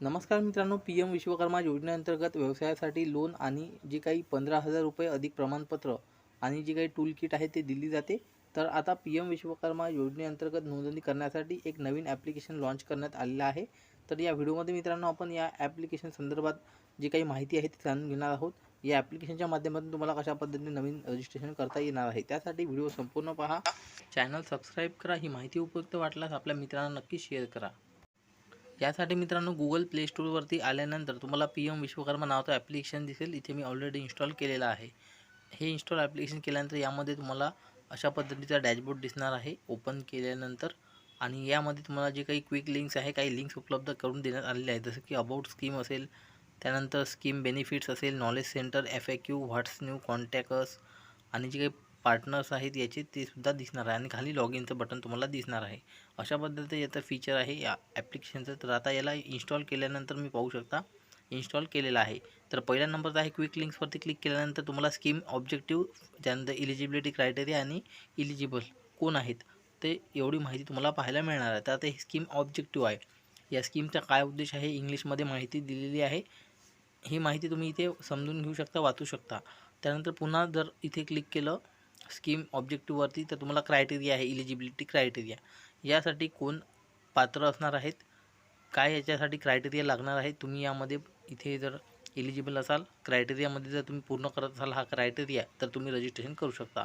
नमस्कार मित्रांनो P M Vishwakarma योजनेअंतर्गत व्यवसायासाठी लोन आणि जे काही पंधरा हजार रुपये अधिक प्रमाणपत्र आणि जे काही टूल किट आहे ते दिली जाते. तर आता पी एम विश्वकर्मा योजनेअंतर्गत नोंदणी करण्यासाठी एक नवीन ॲप्लिकेशन लॉन्च करण्यात आलेलं आहे. तर या व्हिडिओमध्ये मित्रांनो आपण या ॲप्लिकेशन संदर्भात जी काही माहिती आहे ती जाणून घेणार आहोत. या ॲप्लिकेशनच्या माध्यमातून तुम्हाला कशा पद्धतीने नवीन रजिस्ट्रेशन करता येणार आहे त्यासाठी व्हिडिओ संपूर्ण पहा. चॅनल सबस्क्राईब करा ही माहिती उपयुक्त वाटल्यास आपल्या मित्रांना नक्की शेअर करा. यासाठी मित्रांनो गुगल प्ले स्टोअरवरती आल्यानंतर तुम्हाला पी एम विश्वकर्मा नावाचं ॲप्लिकेशन दिसेल. इथे मी ऑलरेडी इन्स्टॉल केलेलं आहे. हे इन्स्टॉल ॲप्लिकेशन केल्यानंतर यामध्ये तुम्हाला अशा पद्धतीचा डॅशबोर्ड दिसणार आहे. ओपन केल्यानंतर आणि यामध्ये तुम्हाला जे काही क्विक लिंक्स आहे काही लिंक्स उपलब्ध करून देण्यात आलेले आहेत. जसं की अबाउट स्कीम असेल त्यानंतर स्कीम बेनिफिट्स असेल knowledge centre F A Q what's new contacts आणि जे काही पार्टनर्स आहेत याचे ते सुद्धा दिसणार आहे. आणि खाली लॉग इनचं बटन तुम्हाला दिसणार आहे. अशा पद्धतीचं याचं फीचर आहे. या ॲप्लिकेशनचं तर आता याला इन्स्टॉल केल्यानंतर मी पाहू शकता. इन्स्टॉल केलेलं आहे. तर पहिल्या नंबरचा आहे क्विक लिंक्सवरती क्लिक केल्यानंतर तुम्हाला स्कीम ऑब्जेक्टिव्ह त्यानंतर इलिजिबिलिटी क्रायटेरिया आणि इलिजिबल कोण आहेत ते एवढी माहिती तुम्हाला पाहायला मिळणार आहे. तर आता ही स्कीम ऑब्जेक्टिव्ह आहे. या स्कीमचा काय उद्देश आहे इंग्लिशमध्ये माहिती दिलेली आहे. ही माहिती तुम्ही इथे समजून घेऊ शकता वाचू शकता. त्यानंतर पुन्हा जर इथे क्लिक केलं स्कीम ऑब्जेक्टिव्हवरती तर तुम्हाला क्रायटेरिया आहे इलिजिबिलिटी क्रायटेरिया यासाठी कोण पात्र असणार आहेत? काय याच्यासाठी क्रायटेरिया लागणार आहे तुम्ही यामध्ये इथे जर एलिजिबल असाल क्रायटेरियामध्ये जर तुम्ही पूर्ण करत असाल हा क्रायटेरिया तर तुम्ही रजिस्ट्रेशन करू शकता.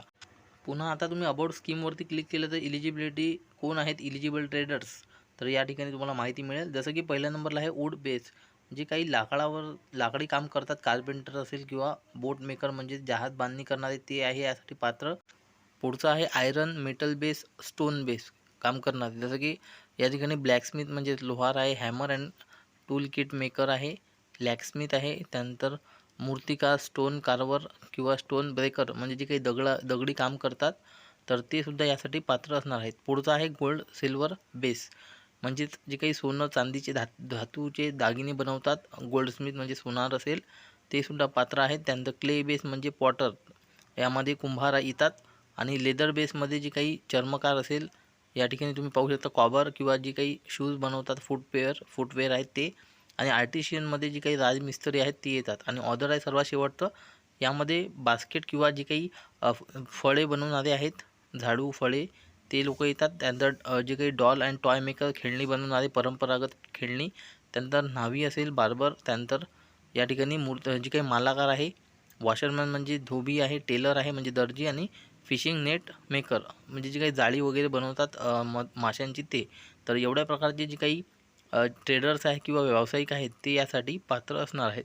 पुन्हा आता तुम्ही अबाउट स्कीमवरती क्लिक केलं तर इलिजिबिलिटी कोण आहेत? इलिजिबल ट्रेडर्स तर या ठिकाणी तुम्हाला माहिती मिळेल. जसं की पहिल्या नंबरला आहे वूड बेस जे काही लाकडावर लाकडी काम करतात कार्पेंटर असेल किंवा बोट मेकर म्हणजे जहाज बांधणी करणारे ते आहे यासाठी पात्र. पुढचं आहे iron metal base stone base काम करणारे. जसं की या ठिकाणी ब्लॅकस्मिथ म्हणजे लोहार आहे hammer and tool kit maker आहे लॅकस्मिथ आहे. त्यानंतर मूर्तिकार स्टोन कार्वर किंवा स्टोन ब्रेकर म्हणजे जे काही दगडा दगडी काम करतात तर ते सुद्धा यासाठी पात्र असणार आहेत. पुढचं आहे गोल्ड सिल्वर बेस म्हणजेच जे काही सोनं चांदीचे धा धातूचे दागिने बनवतात गोल्डस्मिथ म्हणजे सोनार असेल ते सुद्धा पात्र आहेत. त्यानंतर क्ले बेस म्हणजे पॉटर यामध्ये कुंभार येतात आणि लेदर बेसमध्ये जे काही चर्मकार असेल या ठिकाणी तुम्ही पाहू शकता कॉबर किंवा जे काही शूज बनवतात फुटवेअर फुटवेअर आहेत ते. आणि आर्टिशियनमध्ये जे काही राजमिस्त्री आहेत ती येतात. आणि ऑदर आहे सर्वात शेवटचं. यामध्ये बास्केट किंवा जे काही फळे बनवणारे आहेत झाडू फळे. ते लोक येतात. त्यानंतर जे काही डॉल अँड टॉय मेकर खेळणी बनवणारे परंपरागत खेळणी त्यानंतर न्हावी असेल बार्बर त्यानंतर या ठिकाणी मूर्त जे काही मालाकार आहे वॉशरमॅन म्हणजे धोबी आहे टेलर आहे म्हणजे दर्जी आणि फिशिंग नेट मेकर म्हणजे जी काही जाळी वगैरे बनवतात म माशांची ते. तर एवढ्या प्रकारचे जे काही ट्रेडर्स आहे किंवा व्यावसायिक आहेत ते यासाठी पात्र असणार आहेत.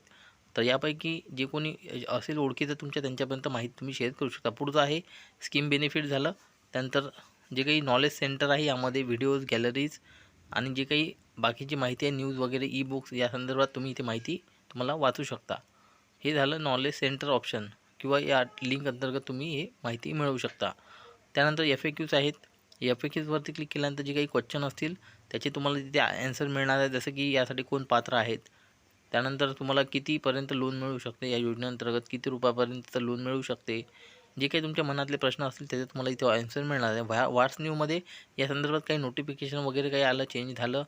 तर यापैकी जे कोणी असेल ओळखीचं तुमच्या त्यांच्यापर्यंत माहिती तुम्ही शेअर करू शकता. पुढचं आहे स्कीम बेनिफिट झालं. त्यानंतर जे काही नॉलेज सेंटर आहे यामध्ये व्हिडिओज गॅलरीज आणि जे काही बाकीची माहिती आहे न्यूज वगैरे ई बुक्स या संदर्भात तुम्ही इथे माहिती तुम्हाला वाचू शकता. हे झालं नॉलेज सेंटर ऑप्शन किंवा या लिंक अंतर्गत तुम्ही हे माहिती मिळवू शकता. त्यानंतर एफ ए क्यूज आहेत. एफ ए क्यूजवरती क्लिक केल्यानंतर जे काही क्वेश्चन असतील त्याचे तुम्हाला तिथे ॲन्सर मिळणार आहे. जसं की यासाठी कोण पात्र आहेत. त्यानंतर तुम्हाला कितीपर्यंत लोन मिळू शकते या योजनेअंतर्गत किती रुपयापर्यंत लोन मिळू शकते. जे काही तुमच्या मनातले प्रश्न असतील त्याचे तुम्हाला इथे आन्सर मिळणार आहे. व्हा व्हाट्स न्यूमध्ये या संदर्भात काही नोटिफिकेशन वगैरे काही आलं चेंज झालं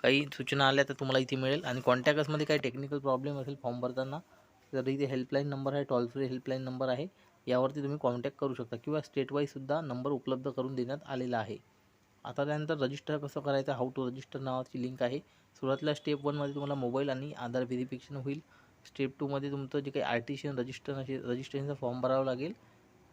काही सूचना आल्या तर तुम्हाला इथे मिळेल. आणि कॉन्टॅक्टसमध्ये काही टेक्निकल प्रॉब्लेम असेल फॉर्म भरताना तर इथे हेल्पलाईन नंबर आहे टॉल फ्री हेल्पलाईन नंबर आहे. यावरती तुम्ही कॉन्टॅक्ट करू शकता किंवा स्टेट वाईजसुद्धा नंबर उपलब्ध करून देण्यात आलेला आहे. आता त्यानंतर रजिस्टर कसं करायचं हाऊ टू रजिस्टर नावाची लिंक आहे. सुरुवातीला स्टेप वनमध्ये तुम्हाला मोबाईल आणि आधार व्हेरिफिकेशन होईल. स्टेप टूमध्ये तुमचं जे काही आर्टिशियन रजिस्टर असेल रजिस्ट्रेशनचा फॉर्म भरावा लागेल.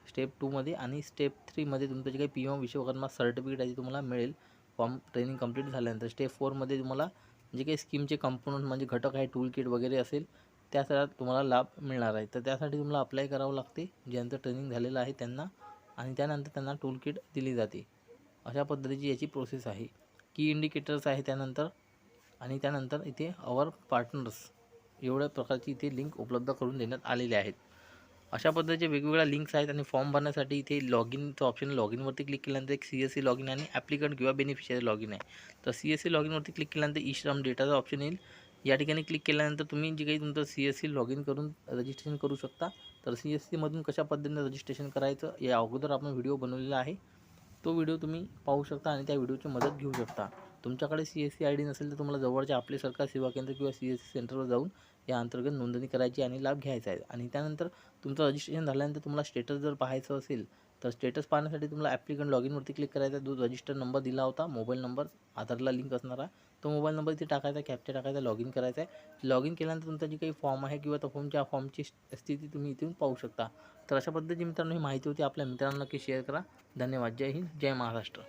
स्टेप टूमध्ये आणि स्टेप थ्रीमध्ये तुमचं जे काही पी एम विश्वकर्मा सर्टिफिकेट आहे ते तुम्हाला मिळेल. फॉर्म ट्रेनिंग कंप्लीट झाल्यानंतर स्टेप फोरमध्ये तुम्हाला जे काही स्कीमचे कंपोनंट म्हणजे घटक आहे टूल किट वगैरे असेल त्या सगळ्यात तुम्हाला लाभ मिळणार आहे. तर त्यासाठी तुम्हाला अप्लाय करावं लागते. ज्यांचं ट्रेनिंग झालेलं आहे त्यांना आणि त्यानंतर त्यांना टूल किट दिली जाते. अशा पद्धतीची याची प्रोसेस आहे. की इंडिकेटर्स आहे त्यानंतर आणि त्यानंतर इथे अवर पार्टनर्स एवढ्या प्रकारची इथे लिंक उपलब्ध करून देण्यात आलेले आहेत. अशा पद्धतीचे वेगवेगळ्या लिंक्स आहेत आणि फॉर्म भरण्यासाठी इथे लॉग इनचं ऑप्शन लॉग इनवरती क्लिक केल्यानंतर एक C S C log in आणि ॲप्लिकंट किंवा बेनिफिशियरी लॉग इन आहे. तर सी एस सी लॉग इनवरती क्लिक केल्यानंतर ई श्रम डेटाचा ऑप्शन येईल. या ठिकाणी क्लिक केल्यानंतर तुम्ही जे काही तुमचं C S C log in करून रजिस्ट्रेशन करू शकता. तर सी एस सीमधून कशा पद्धतीने रजिस्ट्रेशन करायचं या अगोदर आपण व्हिडिओ बनवलेला आहे. तो व्हिडिओ तुम्ही पाहू शकता आणि त्या व्हिडिओची मदत घेऊ शकता. तुमच्याकडे C S C I D नसेल तर तुम्हाला जवळच्या आपले सरकार सेवा केंद्र किंवा सी एस सी सेंटरवर जाऊन या अंतर्गत नोंदणी करायची आणि लाभ घ्यायचा आहे. आणि त्यानंतर तुमचं रजिस्ट्रेशन झाल्यानंतर तुम्हाला स्टेटस जर पाहायचं असेल तर स्टेटस पाहण्यासाठी तुम्हाला ॲप्लिकंट लॉग इनवरती क्लिक करायचा जो रजिस्टर नंबर दिला होता मोबाईल नंबर आधारला लिंक असणारा तो मोबाईल नंबर इथे टाकायचा कॅप्चर टाकायचा लॉग इन करायचा आहे. लॉग इन केल्यानंतर तुमचा जी काही फॉर्म आहे किंवा त्या फॉर्मच्या फॉर्मची स्थिती तुम्ही इथून पाहू शकता. तर अशा पद्धतीची मित्रांनो ही माहिती होती. आपल्या मित्रांना नक्की शेअर करा. धन्यवाद. जय हिंद. जय महाराष्ट्र.